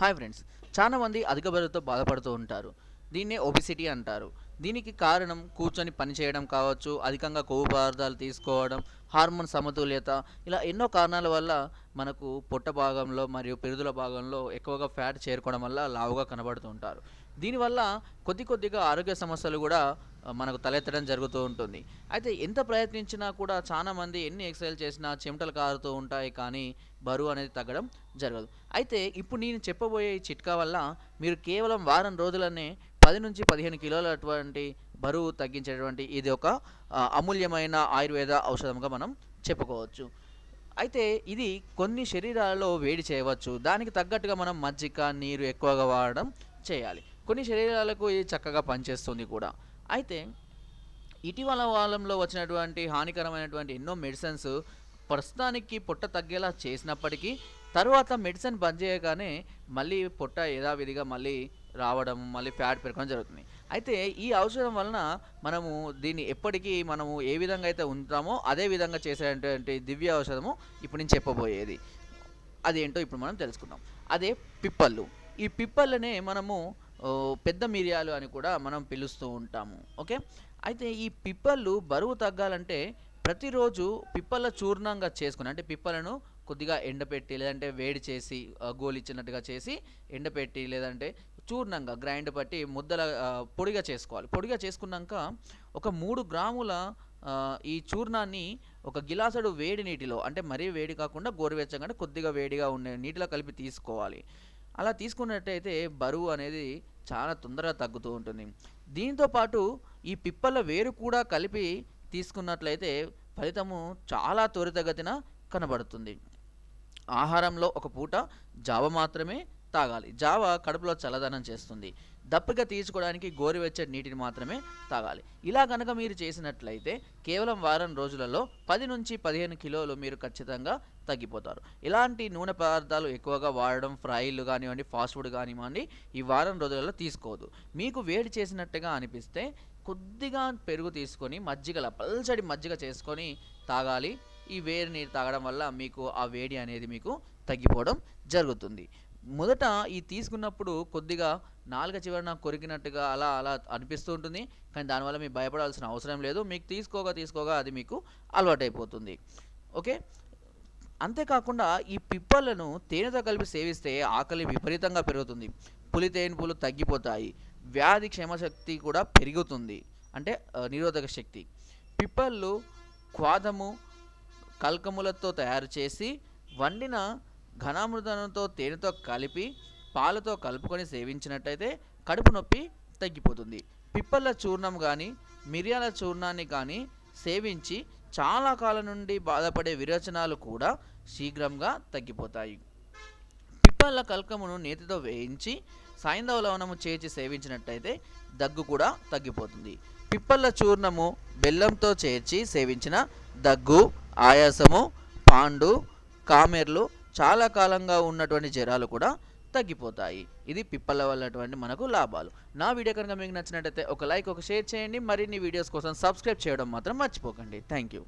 Hi friends చాలా మంది అధిక బరువుతో బాధపడుతూ ఉంటారు. దీన్నే ఒబిసిటీ అంటారు. దీనికి కారణం కూర్చొని పని చేయడం కావచ్చు అధికంగా కొవ్వు పదార్థాలు తీసుకోవడం హార్మోన్ సమతుల్యత ఇలా ఎన్నో కారణాల వల్ల మనకు పొట్ట భాగంలో మరియు పెరుదుల భాగంలో ఎక్కువగా ఫ్యాట్ చేరుకోవడం వల్ల లావుగా కనబడుతూ ఉంటారు. దీనివల్ల కొద్ది కొద్దిగా ఆరోగ్య సమస్యలు కూడా మనకు తలెత్తడం జరుగుతూ ఉంటుంది. అయితే ఎంత ప్రయత్నించినా కూడా చాలా మంది ఎన్ని ఎక్సర్సైజ్ చేసినా చెమటలు కారుతూ ఉంటాయి కానీ బరువు అనేది తగ్గడం జరగదు. అయితే ఇప్పుడు నేను చెప్పబోయే ఈ చిట్కా వల్ల మీరు కేవలం వారం రోజులనే పది నుంచి పదిహేను కిలోల అటువంటి బరువు తగ్గించేటువంటి ఇది ఒక అమూల్యమైన ఆయుర్వేద ఔషధంగా మనం చెప్పుకోవచ్చు. అయితే ఇది కొన్ని శరీరాలలో వేడి చేయవచ్చు. దానికి తగ్గట్టుగా మనం మజ్జిగ నీరు ఎక్కువగా వాడడం చేయాలి. కొన్ని శరీరాలకు ఇది చక్కగా పనిచేస్తుంది కూడా. అయితే ఇటీవల కాలంలో వచ్చినటువంటి హానికరమైనటువంటి ఎన్నో మెడిసిన్స్ ప్రస్తుతానికి పొట్ట తగ్గేలా చేసినప్పటికీ తర్వాత మెడిసిన్ బంద్ చేయగానే మళ్ళీ పొట్ట యథావిధిగా మళ్ళీ రావడం మళ్ళీ ఫ్యాట్ పెరగడం జరుగుతుంది. అయితే ఈ ఔషధం వలన మనము దీన్ని ఎప్పటికీ మనము ఏ విధంగా అయితే ఉంటామో అదే విధంగా చేసేటువంటి దివ్య ఔషధము ఇప్పుడు నేను చెప్పబోయేది. అదేంటో ఇప్పుడు మనం తెలుసుకుందాం. అదే పిప్పళ్ళు. ఈ పిప్పళ్ళనే మనము పెద్ద మిరియాలు అని కూడా మనం పిలుస్తూ ఉంటాము. ఓకే? అయితే ఈ పిప్పళ్ళు బరువు తగ్గాలంటే ప్రతిరోజు పిప్పల చూర్ణంగా చేసుకుని అంటే పిప్పలను కొద్దిగా ఎండపెట్టి లేదంటే వేడి చేసి గోలిచ్చినట్టుగా చేసి ఎండపెట్టి లేదంటే చూర్ణంగా గ్రైండ్ పట్టి ముద్దల పొడిగా చేసుకోవాలి. పొడిగా చేసుకున్నాక ఒక మూడు గ్రాముల ఈ చూర్ణాన్ని ఒక గిలాసుడు వేడి నీటిలో అంటే మరీ వేడి కాకుండా గోరువెచ్చగానే కొద్దిగా వేడిగా ఉండే నీటిలో కలిపి తీసుకోవాలి. అలా తీసుకున్నట్టయితే బరువు అనేది చాలా తొందరగా తగ్గుతూ ఉంటుంది. దీంతో పాటు ఈ పిప్పల వేరు కూడా కలిపి తీసుకున్నట్లయితే ఫలితము చాలా త్వరితగతిన కనబడుతుంది. ఆహారంలో ఒక పూట జావ మాత్రమే తాగాలి. జావ కడుపులో చల్లదనం చేస్తుంది. దప్పిక తీర్చుకోవడానికి గోరువెచ్చటి నీటిని మాత్రమే తాగాలి. ఇలా కనుక మీరు చేసినట్లయితే కేవలం వారం రోజులలో పది నుంచి పదిహేను కిలోలు మీరు ఖచ్చితంగా తగ్గిపోతారు. ఇలాంటి నూనె పదార్థాలు ఎక్కువగా వాడడం ఫ్రైలు కానివ్వండి ఫాస్ట్ ఫుడ్ కానివ్వండి ఈ వారం రోజులలో తీసుకోవద్దు. మీకు వేడి చేసినట్టుగా అనిపిస్తే కొద్దిగా పెరుగు తీసుకొని మజ్జిగల పల్చడి మజ్జిగ చేసుకొని తాగాలి. ఈ వేడి నీరు తాగడం వల్ల మీకు ఆ వేడి అనేది మీకు తగ్గిపోవడం జరుగుతుంది. మొదట ఈ తీసుకున్నప్పుడు కొద్దిగా నాలుక చివరన కొరికినట్టుగా అలా అలా అనిపిస్తూ ఉంటుంది. కానీ దానివల్ల మీరు భయపడాల్సిన అవసరం లేదు. మీకు తీసుకోగా తీసుకోగా అది మీకు అలవాటైపోతుంది. ఓకే? అంతేకాకుండా ఈ పిప్పలను తేనెతో కలిపి సేవిస్తే ఆకలి విపరీతంగా పెరుగుతుంది. పులి తేనుపులు తగ్గిపోతాయి. వ్యాధి క్షేమశక్తి కూడా పెరుగుతుంది. అంటే నిరోధక శక్తి. పిప్పళ్ళు క్వాదము కల్కములతో తయారు చేసి వండిన ఘనామృతంతో తేనెతో కలిపి పాలతో కలుపుకొని సేవించినట్టయితే కడుపు నొప్పి తగ్గిపోతుంది. పిప్పళ్ళ చూర్ణం కానీ మిరియాల చూర్ణాన్ని కానీ సేవించి చాలా కాలం నుండి బాధపడే విరోచనాలు కూడా శీఘ్రంగా తగ్గిపోతాయి. పిప్పళ్ళ కల్కమును నేతితో వేయించి సాయంధవ లవణము చేర్చి సేవించినట్టయితే దగ్గు కూడా తగ్గిపోతుంది. పిప్పళ్ళ చూర్ణము బెల్లంతో చేర్చి సేవించిన దగ్గు ఆయాసము పాండు కామెర్లు చాలా కాలంగా ఉన్నటువంటి జ్వరాలు కూడా తగ్గిపోతాయి. ఇది పిప్పల వల్లటువంటి మనకు లాభాలు. నా వీడియో కనుక మీకు నచ్చినట్టయితే ఒక లైక్ ఒక షేర్ చేయండి. మరిన్ని వీడియోస్ కోసం సబ్స్క్రైబ్ చేయడం మాత్రం మర్చిపోకండి. Thank you.